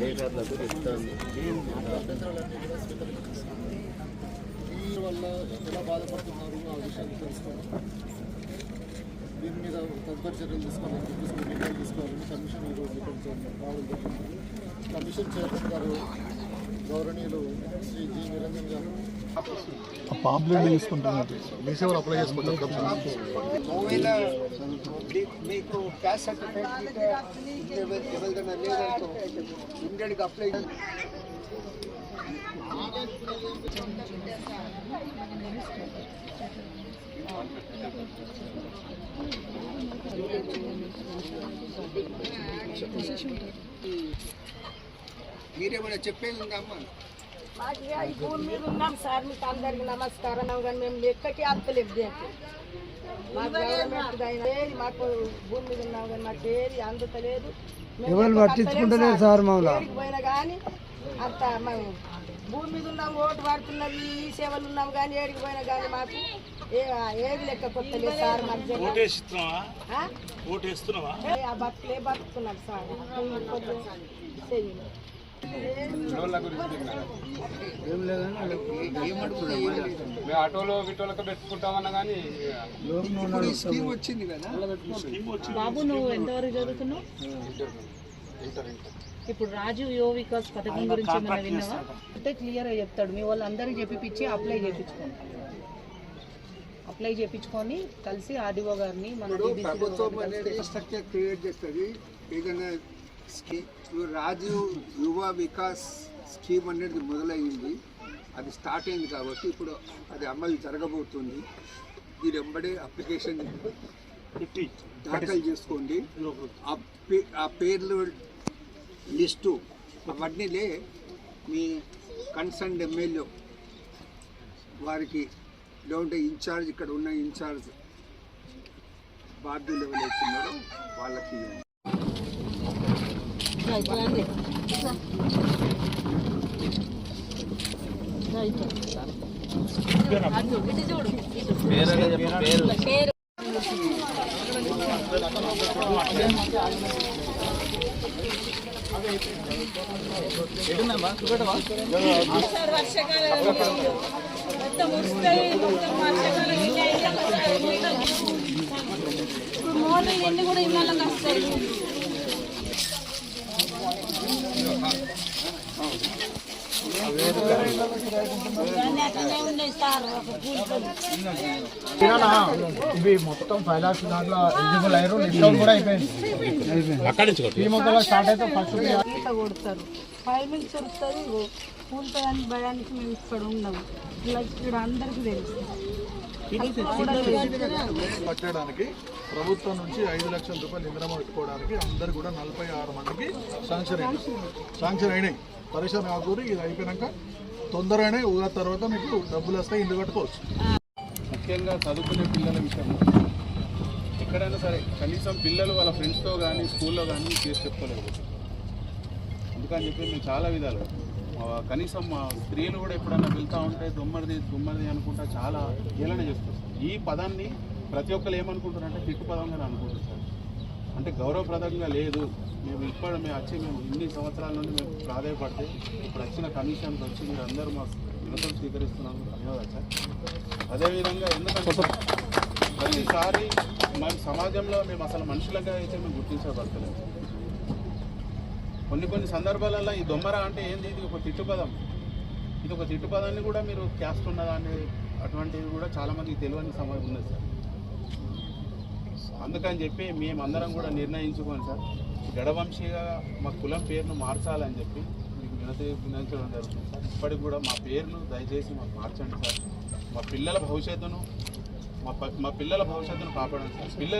లేఖర్లకు చెప్తాను వల్ల ఎలా బాధపడుతున్నారు ఆ విషయాన్ని తెలుసుకోవాలి దీని మీద తదుపరి చర్యలు తీసుకోవాలని చెప్పేసి నిర్ణయాలు తీసుకోవాలని కమిషన్ ఈరోజు కొంచెం రావడం జరిగింది కమిషన్ చైర్మన్ గారు గౌరవనీయులు శ్రీ జి నిరంజన్ గారు పాంప్లెట్ తీసుకుంటున్నారు మీ సేవలు అప్లై చేసుకుంటారు మీకు క్యాస్ట్ సర్టిఫికేట్ ఎవరికైనా లేదంటూ ఇమ్మీడియట్గా అప్లై మీరేమైనా చెప్పేది ఉందా అమ్మ? మాకు ఈ భూమి మీద ఉన్నాం సార్ మీకు అందరికి నమస్కారం. కానీ మేము లెక్కకి దేనికి? మాకు గవర్నమెంట్ అయినా మాకు భూమి మీద ఉన్నాం కానీ మాకు ఏది అందుతలేదు. ఎవరు పట్టించుకుంటలేదు సార్. పోయినా కానీ అంత మేము భూమి మీద ఉన్నాం ఓటు పడుతున్నది ఈ సేవలు ఉన్నాం కానీ ఏడికి పోయినా కానీ మాకు ఏ ఏది లెక్క కొత్తలేదు సార్ ఆ? బతుకులే బతుకుతున్నాం సార్. మేము ఆటోలో గిటోలతో పెట్టుకుంటామన్నా కానీ స్కీమ్ వచ్చింది కదా? బాబు నువ్వు ఎంతవరకు చదువుతున్నావు? ఇప్పుడు రాజు యువ వికాస్ పథకం గురించి ఏమైనా విన్నావా? అంటే క్లియర్గా చెప్తాడు. మీ వాళ్ళందరికీ చెప్పిపించి అప్లై చేయించుకోండి. అప్లై చేయించుకొని కలిసి ఆర్డీఓ గారిని మన ప్రభుత్వం అనేది స్ట్రక్చర్ క్రియేట్ చేస్తుంది. ఏదైనా స్కీమ్ ఇప్పుడు రాజు యువ వికాస్ స్కీమ్ అనేది మొదలైంది. అది స్టార్ట్ అయింది కాబట్టి ఇప్పుడు అది అమలు జరగబోతుంది. మీరు వెంబడే అప్లికేషన్ దాఖలు చేసుకోండి. ఆ పే- ఆ పేర్లు లిస్టు అవన్నీలే మీ కన్సర్న్ ఎమ్మెల్యే వారికి లేకుంటే ఇన్ఛార్జ్ ఇక్కడ ఉన్న ఇన్ఛార్జ్ బాధ్యులు ఎవరైతే ఉన్నారో వాళ్ళకి ఇవ్వండి. పేరగా చెప్పు ఇవి మొత్తం ఫైవ్ లాక్స్ దాంట్లో ఎలిజిబుల్ అయ్యారు కూడా అయిపోయింది. ఈ మొత్తంలో స్టార్ట్ అయితే ఫస్ట్ కొడతారు. వస్తుంది కూలిపోయాని భయానికి మేము ఇక్కడ ఉన్నాము ఇలా ఇక్కడ అందరికీ తెలుసు. కట్టడానికి ప్రభుత్వం నుంచి ఐదు లక్షల రూపాయలు ఇంద్రమ పెట్టుకోవడానికి అందరు కూడా నలభై ఆరు మందికి శాంక్షన్ అయినాయి శాంక్షన్. అయినాయి. పరిశ్రమ కాకూరి ఇది అయిపోయినాక తొందరగానే ఉగాది తర్వాత మీకు డబ్బులు వస్తాయి ఇల్లు కట్టుకోవచ్చు. ముఖ్యంగా చదువుకునే పిల్లల విషయంలో ఎక్కడైనా సరే కనీసం పిల్లలు వాళ్ళ ఫ్రెండ్స్తో కానీ స్కూల్లో కానీ చేసి చెప్పుకోలేదు. అందుకని చెప్పి మేము చాలా విధాలు. కనీసం మా స్త్రీలు కూడా ఎప్పుడైనా వెళ్తూ ఉంటే దుమ్మరిది దుమ్మరిది అనుకుంటా చాలా హేళన చేస్తారు. ఈ పదాన్ని ప్రతి ఒక్కరు ఏమనుకుంటారంటే తిట్టు పదంగా అనుకుంటారు సార్. అంటే గౌరవప్రదంగా లేదు. మేము ఇప్పుడు మేము వచ్చి మేము ఇన్ని సంవత్సరాల నుండి మేము ప్రాధాయపడితే ఇప్పుడు వచ్చిన కమిషన్కి వచ్చి మీరు అందరూ మా వినతులు స్వీకరిస్తున్నందుకు ధన్యవాదాలు సార్. అదేవిధంగా ఎందుకంటే ప్రతిసారి మేము సమాజంలో మేము అసలు మనుషులుగా అయితే మేము గుర్తించబడతలేదు. కొన్ని కొన్ని సందర్భాలలో ఈ దొమ్మర అంటే ఏంది? ఇది ఒక తిట్టుపదం. ఇది ఒక తిట్టుపదాన్ని కూడా మీరు క్యాస్ట్ ఉన్నదా అనే అటువంటివి కూడా చాలామందికి తెలియని సమయం ఉన్నది సార్. అందుకని చెప్పి మేమందరం కూడా నిర్ణయించుకోండి సార్ గడవంశీగా మా కులం పేరును మార్చాలని చెప్పి మీకు వినతి వినియోగించడం జరుగుతుంది సార్. ఇప్పటికి కూడా మా పేరును దయచేసి మాకు మార్చండి సార్. మా పిల్లల భవిష్యత్తును మా ప- మా పిల్లల భవిష్యత్తును కాపాడండి సార్. పిల్లలు